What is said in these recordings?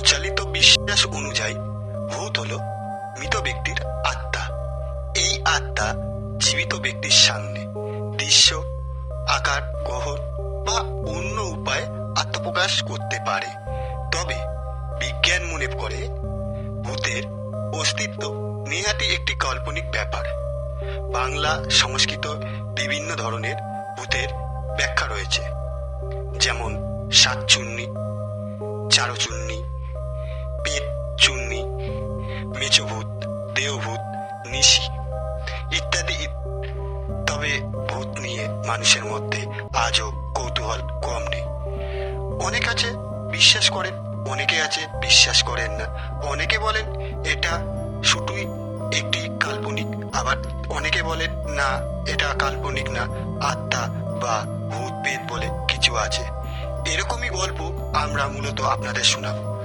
প্রচলিত বিশ্বাস অনুযায়ী ভূত হল মৃত ব্যক্তির আত্মা। এই আত্মা জীবিত ব্যক্তির সামনে দৃশ্য, আকার গহন বা অন্য উপায়ে আত্মপ্রকাশ করতে পারে। তবে বিজ্ঞান মনে করে ভূতের অস্তিত্ব নেহাতি একটি কাল্পনিক ব্যাপার। বাংলা সংস্কৃত বিভিন্ন ধরনের ভূতের ব্যাখ্যা রয়েছে, যেমন সাতচুন্নি, চারচুন্নি নিশি ইত্যাদি তবে ভূত নিয়ে মানুষের মধ্যে আজও কৌতূহল কম নেই। অনেক আছে বিশ্বাস করেন, অনেকে আছে বিশ্বাস করেন না। অনেকে বলেন এটা শুধুই একটি কাল্পনিক, আবার অনেকে বলেন, না, এটা কাল্পনিক না, আত্মা বা ভূত পেত বলে কিছু আছে। এরকমই গল্প আমরা মূলত আপনাদের শোনাবো।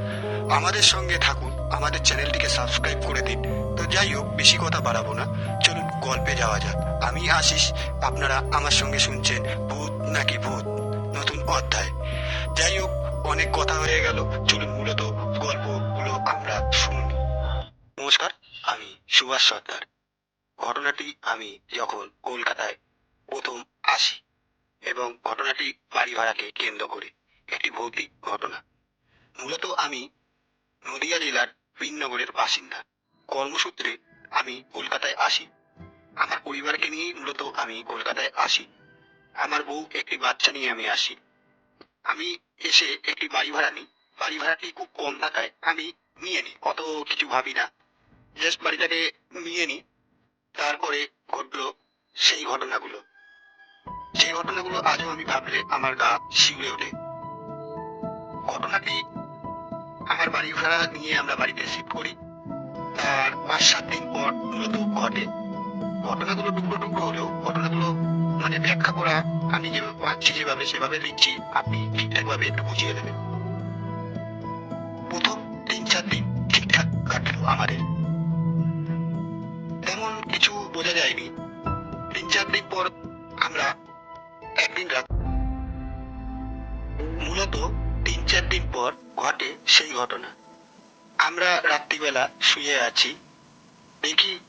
আমাদের সঙ্গে থাকুন আমাদের চ্যানেলটিকে সাবস্ক্রাইব করে দিন। তো যাই হোক, বেশি কথা বাড়াবো না। চলুন, গল্পে যাওয়া যাক। আমি আশিস, আপনারা আমার সঙ্গে শুনছেন ভূত নাকি ভূত? নতুন অধ্যায়। যাই হোক, অনেক কথা হয়ে গেল। চলুন, মূলত গল্পগুলো আমরা শুনুন নমস্কার, আমি সুভাষ সর্দার। ঘটনাটি আমি যখন কলকাতায় প্রথম আসি এবং ঘটনাটি বাড়ি ভাড়াকে কেন্দ্র করে, একটি ভৌতিক ঘটনা। মূলত আমি নদিয়া জেলার বিনগরের বাসিন্দা। কর্মসূত্রে আমি কলকাতায় আসি। আমার পরিবারকে নিয়েই মূলত আমি কলকাতায় আসি। আমার বউ একটি বাচ্চা নিয়ে আমি আসি। আমি এসে একটি বাড়ি ভাড়া নিই। বাড়ি ভাড়াটি খুব কম থাকায় আমি নিয়ে নিই, অত কিছু ভাবি না। জাস্ট বাড়িটাকে নিয়ে নিই। তারপরে ঘটলো সেই ঘটনাগুলো। সেই ঘটনাগুলো আজও আমি ভাবলে আমার গা শিউরে ওঠে। ঘটনাটি আমার বাড়ি ভাড়া নিয়ে আমরা বাড়িতে শিফট করি। তার পাঁচ সাত দিন পর মূলত ঘটে। ঘটনাগুলো টুকরো টুকরো হলেও ঘটনাগুলো মানে ব্যাখ্যা করা আমি যেভাবে পাচ্ছি, যেভাবে সেভাবে লিখছি, আপনি ঠিকঠাক ভাবে একটু বুঝিয়ে দেবেন। প্রথম তিন চার দিন ঠিকঠাক কাটলো আমাদের। তেমন কিছু বোঝা যায়নি। তিন চার দিন পর আমরা একদিন রাত মূলত তিন চার দিন পর ঘটে সেই ঘটনা। আমরা রাত্রিবেলা শুয়ে আছি। দেখি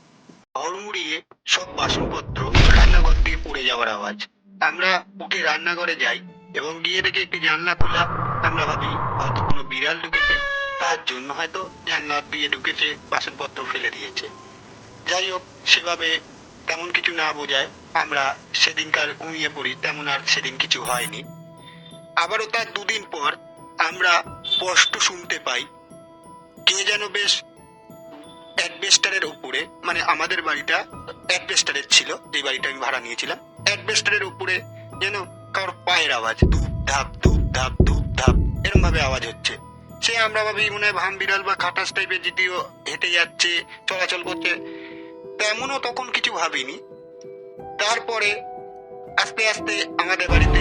হড়মুড়িয়ে সব বাসনপত্র রান্নাঘর দিয়ে পড়ে যাওয়ার আওয়াজ। আমরা উঠে রান্নাঘরে যাই এবং গিয়ে দেখি একটি জানলা খোলা। আমরা ভাবি, হয়তো কোনো বিড়াল ঢুকেছে। তার জন্য হয়তো জানলা দিয়ে ঢুকেছে, বাসনপত্র ফেলে দিয়েছে। যাই হোক, সেভাবে তেমন কিছু না বোঝায় আমরা সেদিনকার ঘুমিয়ে পড়ি, তেমন আর সেদিন কিছু হয়নি। আবারও তার দুদিন পর আমরা স্পষ্ট শুনতে পাই। কে যেন বেশ অ্যাডবেস্টারের উপরে মানে আমাদের বাড়িটা অ্যাডবেস্টারের ছিল, যে বাড়িটা আমি ভাড়া নিয়েছিলাম অ্যাডবেস্টারের উপরে যেন কারোর পায়ের আওয়াজ, ধূপ ধাপ ধূপ ধাপ ধূপ ধাপ এরকম ভাবে আওয়াজ হচ্ছে। সে আমরা ভাবি মনে হয় ভাম বিড়াল বা খাটাস টাইপের যদিও হেঁটে যাচ্ছে, চলাচল করছে। তেমনও তখন কিছু ভাবিনি। তারপরে আস্তে আস্তে আমাদের বাড়িতে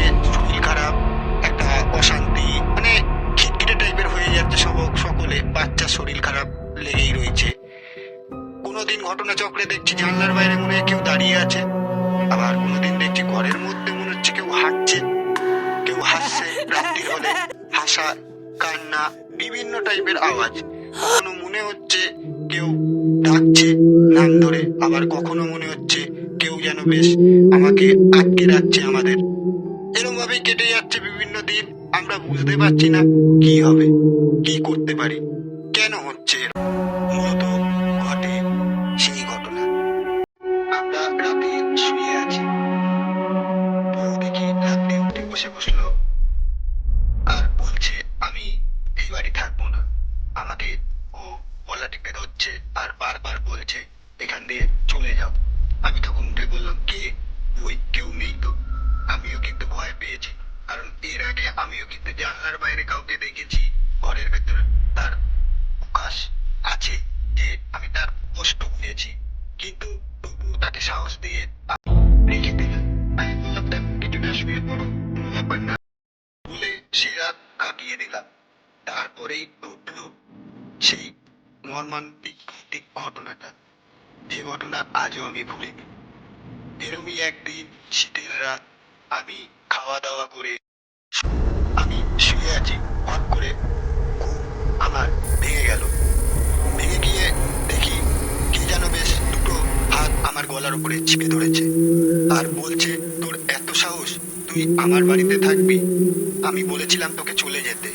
শরীর খারাপ লেগেই রয়েছে। কোনোদিন ঘটনা চক্রে দেখছি জানলার বাইরে মনে কেউ দাঁড়িয়ে আছে। আবার কোনোদিন দেখছি ঘরের মধ্যে মনে হচ্ছে কেউ হাঁটছে। কেউ হাসছে রাত্রির হলে। হাসা, কান্না, বিভিন্ন টাইপের আওয়াজ। কখনো মনে হচ্ছে কেউ ডাকছে নাম ধরে। আবার কখনো মনে হচ্ছে কেউ যেন বেশ আমাকে আটকে রাখছে আমাদের। এরকম কেটে যাচ্ছে বিভিন্ন দিন। আমরা বুঝতে পারছি না কি হবে, কি করতে পারি। কেন হচ্ছে? ঘটে সেই ঘটনা। আমরা রাতে শুয়ে আছি। বউ দেখি উঠে বসে বসল। আর বলছে, আমি এই বাড়ি থাকব না। আমাকে ও গলা টিপে ধরছে আর বারবার বলছে, এখান দিয়ে চলে যাও। আমি তখন উঠে বললাম, কে? ওই কেউ নেই তো। আমিও কিন্তু ভয় পেয়েছি। কারণ এর আগে আমিও কিন্তু জানলার বাইরে কাউকে দেখেছি। ঘরের ভেতরে তার প্রকাশ আছে যে আমি তার কষ্ট পেয়েছি কিন্তু তবুও তাকে সাহস দিয়ে রেখে দিলাম আমি বললাম "দেখ, কিছুটা শুয়ে পড়ো কোনো ব্যাপার না বলে সে রাত কাটিয়ে দিলাম তারপরেই ঘটল সেই মর্মান্তিক ঘটনাটা। যে ঘটনা আজও আমি ভুলিনি এরমই একদিন শীতের রাত আমি খাওয়া দাওয়া করে চিপে ধরেছে। আর বলছে, তোর এত সাহস, তুই আমার বাড়িতে থাকবি। আমি বলেছিলাম তোকে চলে যেতে।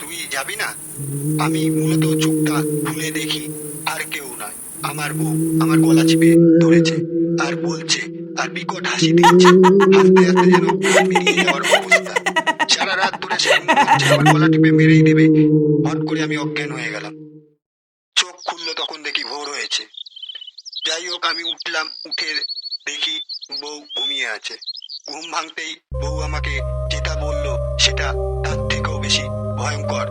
তুই যাবি না? আমি মূলত চোখটা খুলে দেখি, আর কেউ নয়। আমার বউ আমার গলা চিপে ধরেছে, আর বলছে আর বিকট হাসি দিচ্ছে হাসতে হাসতে যেন সারা রাত ধরে সে আমার গলা টিপে মেরেই দেবে। হট করে আমি অজ্ঞান হয়ে গেলাম। চোখ খুললো, তখন দেখি ভোর হয়েছে। যাই হোক আমি উঠলাম, উঠে দেখি বউ ঘুমিয়ে আছে। ঘুম ভাঙতেই বউ আমাকে যেটা বলল সেটা তার থেকেও বেশি ভয়ঙ্কর।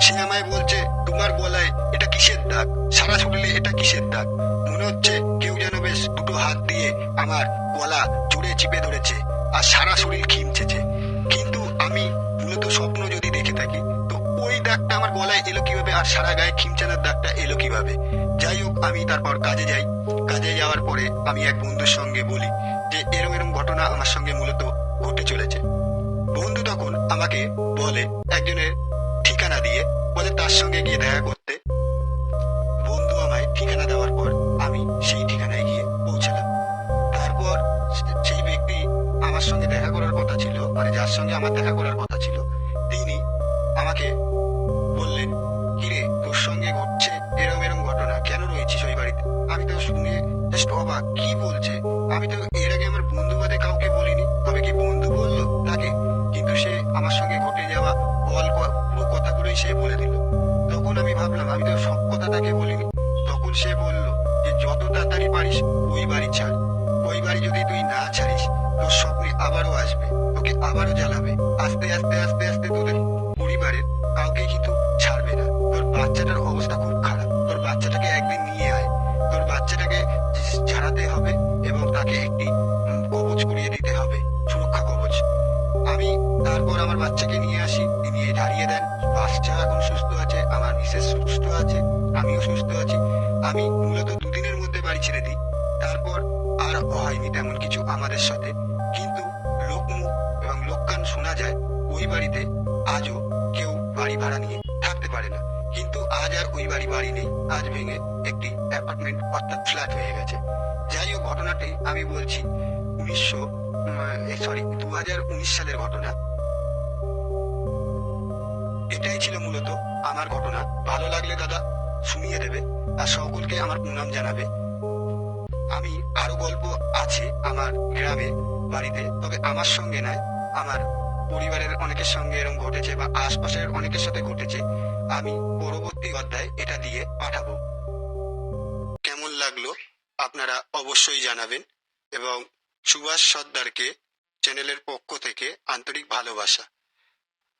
সে আমায় বলছে, তোমার গলায় এটা কিসের দাগ? সারা শরীরে এটা কিসের দাগ? মনে হচ্ছে কেউ যেন বেশ দুটো হাত দিয়ে আমার গলা জুড়ে চিপে ধরেছে আর সারা শরীর খিমচেছে কিন্তু আমি মূলত স্বপ্ন যদি দেখে থাকি, তো ওই দাগটা আমার গলায় এলো কীভাবে আর সারা গায়ে খিমচানোর দাগটা এলো কীভাবে? যাই হোক আমি তারপর কাজে যাই। কাজে যাওয়ার পরে আমি এক বন্ধুর সঙ্গে বলি যে এরম এরম ঘটনা আমার সঙ্গে মূলত ঘটে চলেছে। বন্ধু তখন আমাকে বলে একজনের ঠিকানা দিয়ে বলে তার সঙ্গে গিয়ে দেখা করতে। বন্ধু আমায় ঠিকানা দেওয়ার পর আমি সেই ঠিকানায় গিয়ে পৌঁছালাম। তারপর সেই ব্যক্তি আমার সঙ্গে দেখা করার কথা ছিল মানে যার সঙ্গে আমার দেখা করার কথা ছিল, তিনি আমাকে জাস্ট অবাক কি বলছে? আমি তো এর আগে আমার বন্ধু বাদে কাউকে বলিনি। তবে কি বন্ধু বলল? তাকে। কিন্তু সে আমার সঙ্গে ঘটে যাওয়া অল কথাগুলোই সে বলে দিল। তখন আমি ভাবলাম, আমি তো সব কথা তাকে বলিনি। তখন সে বলল যে, যত তাড়াতাড়ি পারিস, ওই বাড়ি ছাড়। ওই বাড়ি যদি তুই না ছাড়িস, তোর স্বপ্নে আবারও আসবে। তোকে আবারও জ্বালাবে। আস্তে আস্তে আস্তে ওই বাড়িতে আজও কেউ বাড়ি ভাড়া নিয়ে থাকতে পারে না। কিন্তু আজ আর ওই বাড়ি বাড়ি নেই। আজ ভেঙে একটি অ্যাপার্টমেন্ট অর্থাৎ ফ্ল্যাট হয়ে গেছে। যাই হোক, ঘটনাটি আমি বলছি উনিশশো সরি দু হাজার উনিশ সালের ঘটনা। এটাই ছিল মূলত আমার ঘটনা। ভালো লাগলে দাদা শুনিয়ে দেবে আর সকলকে আমার প্রণাম জানাবে। আমি আরও গল্প আছে আমার গ্রামে, বাড়িতে। তবে আমার সঙ্গে নয়, আমার পরিবারের অনেকের সঙ্গে এরকম ঘটেছে বা আশপাশের অনেকের সাথে ঘটেছে, আমি পরবর্তী অধ্যায় এটা দিয়ে পাঠাবো। কেমন লাগল? আপনারা অবশ্যই জানাবেন এবং সুভাষ সর্দারকে চ্যানেলের পক্ষ থেকে আন্তরিক ভালোবাসা।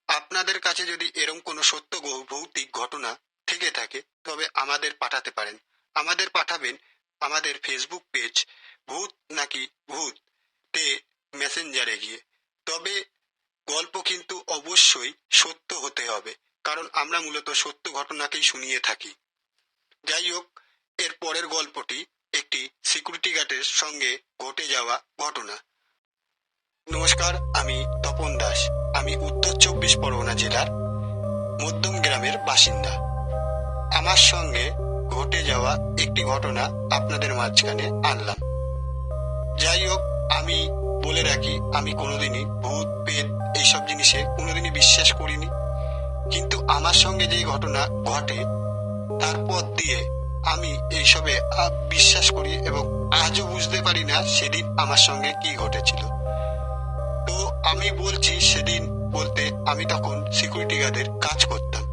আপনাদের কাছে যদি এরম কোনো সত্য ভৌতিক ঘটনা থেকে থাকে, তবে আমাদের পাঠাতে পারেন। আমাদের পাঠাবেন আমাদের ফেসবুক পেজ ভূত নাকি ভূত তে মেসেঞ্জারে গিয়ে। তবে গল্প কিন্তু অবশ্যই সত্য হতে হবে, কারণ আমরা মূলত সত্য ঘটনাকেই শুনিয়ে থাকি। যাই হোক, এর পরের গল্পটি একটি সিকিউরিটি গার্ডের সঙ্গে ঘটে যাওয়া ঘটনা। নমস্কার, আমি তপন দাস। আমি উত্তর চব্বিশ পরগনা জেলার মধ্যম গ্রামের বাসিন্দা। আমার সঙ্গে ঘটে যাওয়া একটি ঘটনা আপনাদের মাঝখানে আনলাম। যাই হোক, আমি বলে রাখি, আমি কোনোদিনই ভূত পেট এইসব জিনিসে কোনোদিনই বিশ্বাস করিনি। কিন্তু আমার সঙ্গে যে ঘটনা ঘটে তারপর দিয়ে আমি এইসবে বিশ্বাস করি এবং আজও বুঝতে পারি না সেদিন আমার সঙ্গে কি ঘটেছিল। তো আমি বলছি, সেদিন বলতে আমি তখন সিকিউরিটি গার্ডের কাজ করতাম।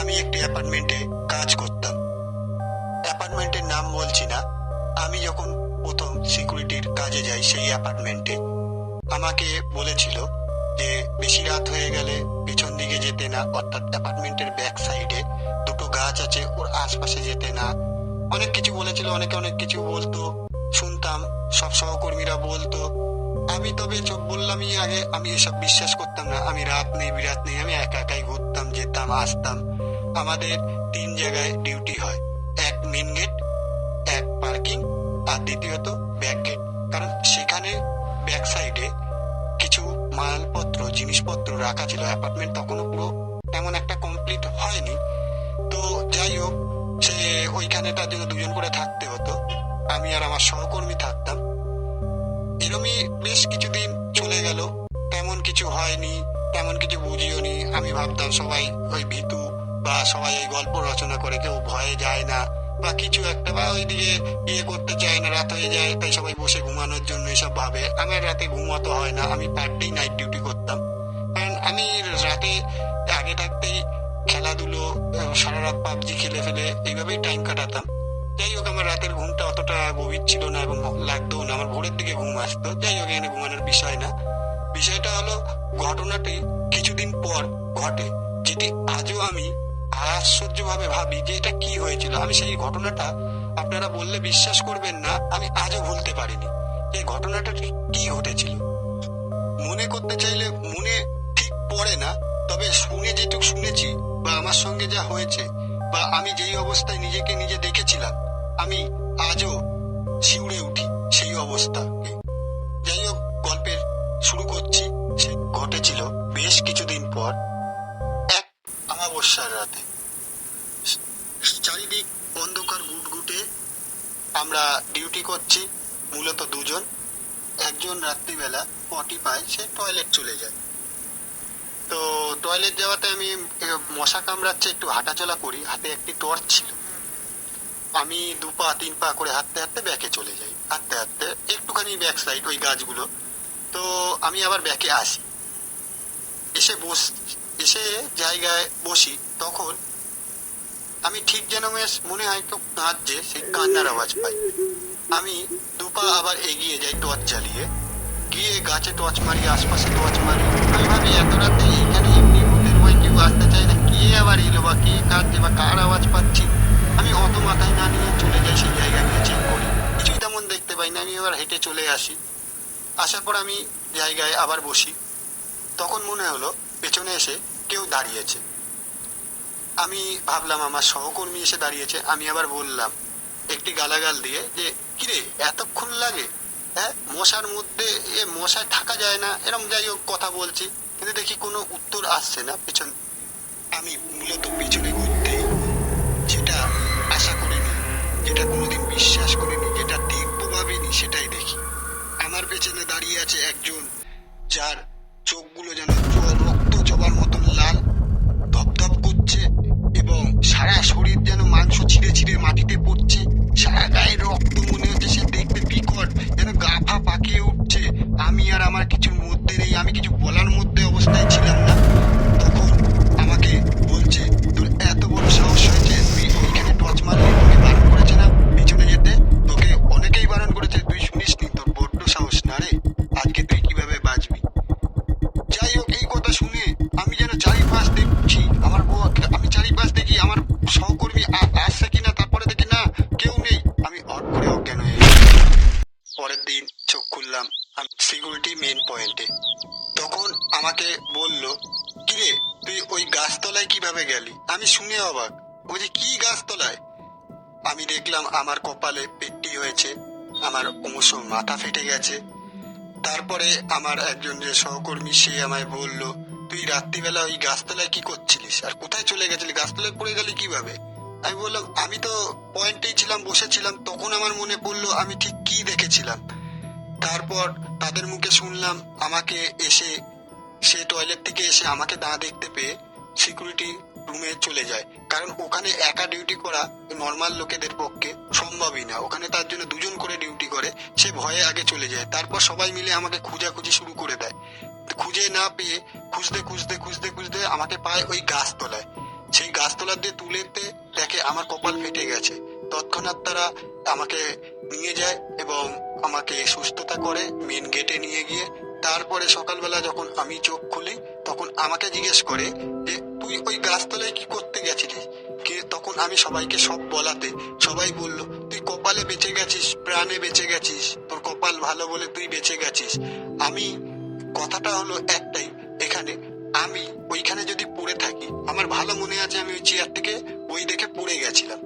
আমি একটি অ্যাপার্টমেন্টে কাজ করতাম। অ্যাপার্টমেন্টের নাম বলছি না। আমি যখন প্রথম সিকিউরিটির কাজে যাই সেই অ্যাপার্টমেন্টে আমাকে বলেছিল যে, বেশি রাত হয়ে গেলে পেছন দিকে যেতে না, অর্থাৎ অ্যাপার্টমেন্টের ব্যাক সাইডে দুটো গাছ আছে, ওর আশপাশে যেতে না। অনেক কিছু বলেছিল, অনেকে অনেক কিছু বলতো, শুনতাম, সব সহকর্মীরা বলতো। আমি তবে চোখ বললামই আগে, আমি এসব বিশ্বাস করতাম না। আমি রাত নেই, বিরাত নেই, আমি একা একাই ঘুরতাম, যেতাম, আসতাম। আমাদের তিন জায়গায় ডিউটি হয়। এক মেন গেট ব্যাক সাইডে কিছু মালপত্র, জিনিসপত্র রাখা ছিল, অ্যাপার্টমেন্ট তখনও পুরো তেমন একটা কমপ্লিট হয়নি। তো যাই হোক, সে ওইখানে তার জন্য দুজন করে থাকতে হতো। আমি আর আমার সহকর্মী থাকতাম। এরমই বেশ কিছুদিন চলে গেল। তেমন কিছু হয়নি, তেমন কিছু বুঝিও নি আমি ভাবতাম সবাই ওই ভীতু বা সবাই এই গল্প রচনা করে কেউ ভয়ে যায় না। বা কিছু একটা, বা ওইদিকে ইয়ে করতে চায় না, রাত হয়ে যায়, তাই সবাই বসে ঘুমানোর জন্য এসব ভাবে। আমার রাতে ঘুমাতে হয় না, আমি পার ডে নাইট ডিউটি করতাম। কারণ আমি রাতে আগে থাকতেই খেলাধুলো সারা রাত পাবজি খেলে ফেলে, এইভাবেই টাইম কাটাতাম। যাই হোক, আমার রাতের ঘুমটা অতটা গভীর ছিল না এবং লাগতো না, আমার ভোরের দিকে ঘুম আসতো। যাই হোক, এখানে ঘুমানোর বিষয় না। বিষয়টা হলো, ঘটনাটি কিছুদিন পর ঘটে, যেটি আজও আমি আশ্চর্যভাবে ভাবি যে এটা কি হয়েছিল। আমি সেই ঘটনাটা আপনারা বললে বিশ্বাস করবেন না, আমি আজও ভুলতে পারিনি। এই ঘটনাটা কি ঘটেছিল? মনে করতে চাইলে মনে ঠিক পড়ে না, তবে শুনে যেটুকু শুনেছি বা আমার সঙ্গে যা হয়েছে বা আমি যেই অবস্থায় নিজেকে নিজে দেখেছিলাম, আমি আজও শিউড়ে উঠি সেই অবস্থাকে মূলত দুজন। একজন রাত্রিবেলা পটি পায়, সে টয়লেট চলে যায়। তো টয়লেট যাওয়াতে আমি মশা কামড়াচ্ছে, একটু হাঁটাচলা করি। হাতে একটি টর্চ ছিল। আমি দু পা, তিন পা করে হাঁটতে হাঁটতে ব্যাকে চলে যাই। হাঁটতে হাঁটতে একটুখানি ব্যাক সাইড ওই গাছগুলো। তো আমি আবার ব্যাকে আসি। এসে বস, এসে জায়গায় বসি। তখন আমি ঠিক যেন মনে হয় তো কাঁদছে, সেই কান্নার আওয়াজ পাই। আমি দুপা আবার এগিয়ে যাই টর্চ জ্বালিয়ে। গিয়ে গাছে টর্চ মারি, আশপাশে টর্চ মারি। আমি ভাবি, এত রাতে এখানে এমনি ভূতের ভয় কেউ আসতে চায় না। কে আবার এলো বা কে কাঁদছে বা কার আওয়াজ পাচ্ছি? আমি অত মাথায় না নিয়ে চলে যাই সেই জায়গা নিয়ে চেক করি। কিছুই তেমন দেখতে পাই না, আমি এবার হেঁটে চলে আসি। আসার পর আমি জায়গায় আবার বসি। তখন মনে হলো, পেছনে এসে কেউ দাঁড়িয়েছে। আমি ভাবলাম, আমার সহকর্মী এসে দাঁড়িয়েছে। আমি আবার বললাম একটি গালাগাল দিয়ে যে, কিরে, এতক্ষণ লাগে? হ্যাঁ মশার মধ্যে এ মশায় থাকা যায় না। এরকম যাই হোক কথা বলছি, কিন্তু দেখি কোনো উত্তর আসছে না পেছন। আমি মূলত পিছনে ঘুরতে যেটা আশা করিনি, যেটা কোনোদিন বিশ্বাস করিনি, যেটা দেখব ভাবিনি, সেটাই দেখি। আমার পেছনে দাঁড়িয়ে আছে একজন, যার চোখগুলো যেন জল সারা শরীর যেন মাংস ছিঁড়ে ছিঁড়ে মাটিতে পড়ছে। সারা গায়ে রক্ত মনে হচ্ছে সে দেখতে বিকট যেন গা ফা পাকিয়ে উঠছে। আমি আর আমার কিছুর মধ্যে নেই, আমি কিছু বলার দিন চোখ খুললাম। আমি সিকিউরিটি মেন পয়েন্টে তখন আমাকে বলল, কিরে, তুই ওই গাছতলায় কীভাবে গেলি? আমি শুনে অবাক। বলছি কি গাছতলায়? আমি দেখলাম আমার কপালে পেটটি হয়েছে, আমার অংশ মাথা ফেটে গেছে। তারপরে আমার একজন যে সহকর্মী, সে আমায় বলল, তুই রাত্রিবেলা ওই গাছতলায় কি করছিলিস? আর কোথায় চলে গেছিলি? গাছতলায় পড়ে গেলি কীভাবে? আমি বললাম, আমি তো পয়েন্টেই ছিলাম বসেছিলাম তখন আমার মনে পড়ল, আমি ঠিক কি দেখেছিলাম? তারপর তাদের মুখে শুনলাম আমাকে এসে, সে টয়লেট থেকে এসে আমাকে না দেখতে পেয়ে সিকিউরিটি রুমে চলে যায়। কারণ ওখানে একা ডিউটি করা নর্মাল লোকেদের পক্ষে সম্ভবই না। ওখানে তার জন্য দুজন করে ডিউটি করে, সে ভয়ে আগে চলে যায়। তারপর সবাই মিলে আমাকে খোঁজাখুঁজি শুরু করে দেয়। খুঁজে না পেয়ে খুঁজতে খুঁজতে খুঁজতে খুঁজতে আমাকে পায় ওই গাছতলায়। সেই গাছতলা দিয়ে তুলেতে দেখে আমার কপাল ফেটে গেছে। তৎক্ষণাৎ তারা আমাকে নিয়ে যায় এবং আমাকে সুস্থতা করে মেন গেটে নিয়ে গিয়ে তারপরে সকালবেলা যখন আমি চোখ খুলি, তখন আমাকে জিজ্ঞেস করে যে, তুই ওই গাছতলায় কি করতে গেছিলিস? কে তখন আমি সবাইকে সব বলাতে, সবাই বলল, তুই কপালে বেঁচে গেছিস, প্রাণে বেঁচে গেছিস, তোর কপাল ভালো বলে তুই বেঁচে গেছিস। আমি, কথাটা হলো একটাই, এখানে আমি ওইখানে যদি পড়ে থাকি, আমার ভালো মনে আছে আমি ওই চেয়ার থেকে ওই দেখে পড়ে গেছিলাম।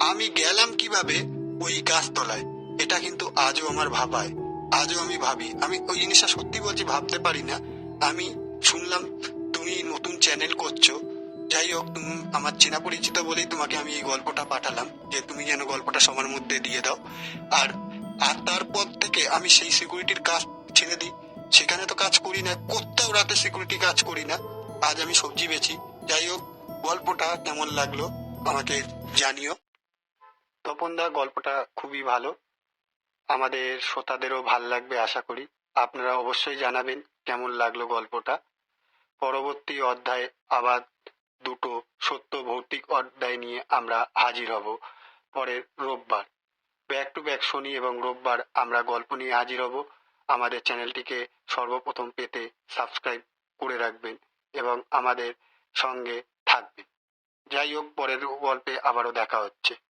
আমি গেলাম কীভাবে? ওই গাছতলায়। এটা কিন্তু আজও আমার ভাবায়। আজও আমি ভাবি। আমি ওই জিনিসটা সত্যি বলছি, ভাবতে পারি না। আমি শুনলাম, তুমি নতুন চ্যানেল করছ। যাই হোক তুমি আমার চেনা পরিচিত বলেই তোমাকে আমি এই গল্পটা পাঠালাম, যে তুমি যেন গল্পটা সবার মধ্যে দিয়ে দাও। আর আর তারপর থেকে আমি সেই সিকিউরিটির কাজ ছেড়ে দিই। সেখানে তো কাজ করি না, কোথাও রাতে সিকিউরিটি কাজ করি না। আজ আমি সবজি বেচি। যাই হোক, গল্পটা কেমন লাগল আমাকে জানিও। তপনদা গল্পটা খুবই ভালো। আমাদের শ্রোতাদেরও ভালো লাগবে আশা করি। আপনারা অবশ্যই জানাবেন কেমন লাগল গল্পটা। পরবর্তী অধ্যায়ে আবার দুটো সত্য ভৌতিক অধ্যায় নিয়ে আমরা হাজির হব পরের রোববার। ব্যাক টু ব্যাক শনি এবং রোববার আমরা গল্প নিয়ে হাজির হব। আমাদের চ্যানেলটিকে সর্বপ্রথম পেতে সাবস্ক্রাইব করে রাখবেন এবং আমাদের সঙ্গে থাকবেন। যাই হোক, পরের গল্পে আবারও দেখা হচ্ছে।